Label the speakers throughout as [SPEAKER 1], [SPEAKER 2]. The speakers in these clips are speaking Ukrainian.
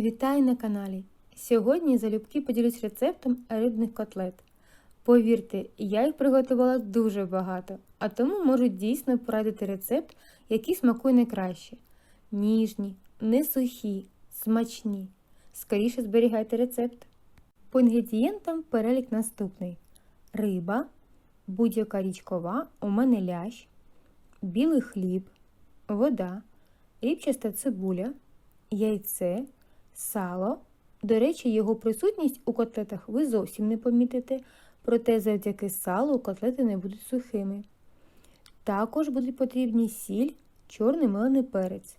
[SPEAKER 1] Вітаю на каналі! Сьогодні залюбки поділюсь рецептом рибних котлет. Повірте, я їх приготувала дуже багато, а тому можу дійсно порадити рецепт, який смакує найкраще. Ніжні, не сухі, смачні. Скоріше зберігайте рецепт. По інгредієнтам перелік наступний: риба, будь-яка річкова, у мене лящ, білий хліб, вода, рібчаста цибуля, яйце, сало. До речі, його присутність у котлетах ви зовсім не помітите, проте завдяки салу котлети не будуть сухими. Також будуть потрібні сіль, чорний мелений перець,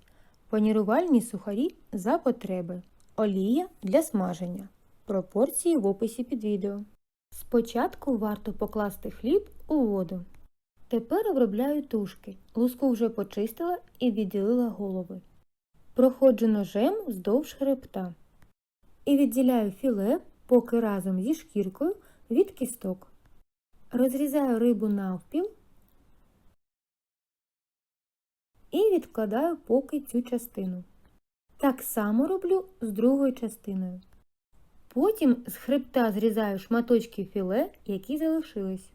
[SPEAKER 1] панірувальні сухарі за потреби, олія для смаження. Пропорції в описі під відео. Спочатку варто покласти хліб у воду. Тепер обробляю тушки. Луску вже почистила і відділила голови. Проходжу ножем вздовж хребта. І відділяю філе, поки разом зі шкіркою від кісток. Розрізаю рибу навпіл і відкладаю поки цю частину. Так само роблю з другою частиною. Потім з хребта зрізаю шматочки філе, які залишились.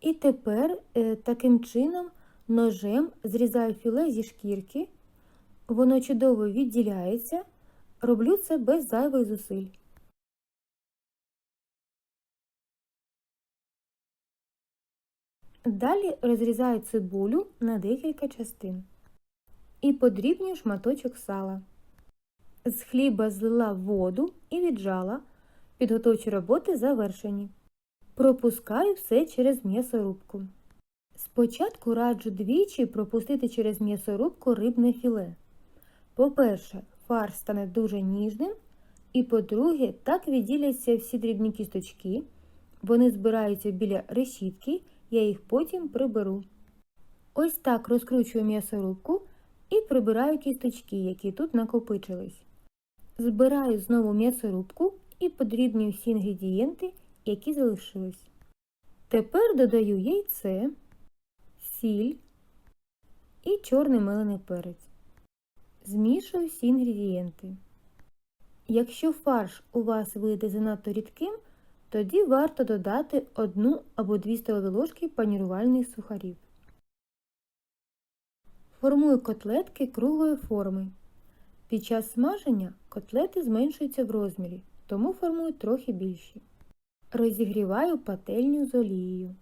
[SPEAKER 1] І тепер е, таким чином ножем зрізаю філе зі шкірки, воно чудово відділяється, роблю це без зайвих зусиль. Далі розрізаю цибулю на декілька частин і подрібнюю шматочок сала. З хліба злила воду і віджала. Підготовчі роботи завершені. Пропускаю все через м'ясорубку. Спочатку раджу двічі пропустити через м'ясорубку рибне філе. По-перше, фарш стане дуже ніжним, і по-друге, так відділяться всі дрібні кісточки. Вони збираються біля решітки, я їх потім приберу. Ось так розкручую м'ясорубку і прибираю кісточки, які тут накопичились. Збираю знову м'ясорубку і подрібнюю всі інгредієнти, які залишились. Тепер додаю яйце, сіль і чорний мелений перець. Змішую всі інгредієнти. Якщо фарш у вас вийде занадто рідким, тоді варто додати 1 або 2 столові ложки панірувальних сухарів. Формую котлетки круглої форми. Під час смаження котлети зменшуються в розмірі, тому формую трохи більші. Розігріваю пательню з олією.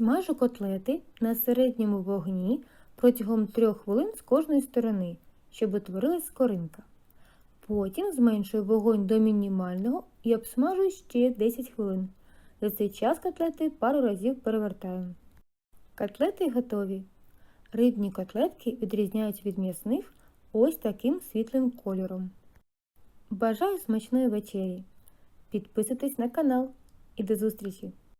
[SPEAKER 1] Смажу котлети на середньому вогні протягом 3 хвилин з кожної сторони, щоб утворилась скоринка. Потім зменшую вогонь до мінімального і обсмажую ще 10 хвилин. За цей час котлети пару разів перевертаю. Котлети готові. Рибні котлетки відрізняють від м'ясних ось таким світлим кольором. Бажаю смачної вечері! Підписуйтесь на канал і до зустрічі!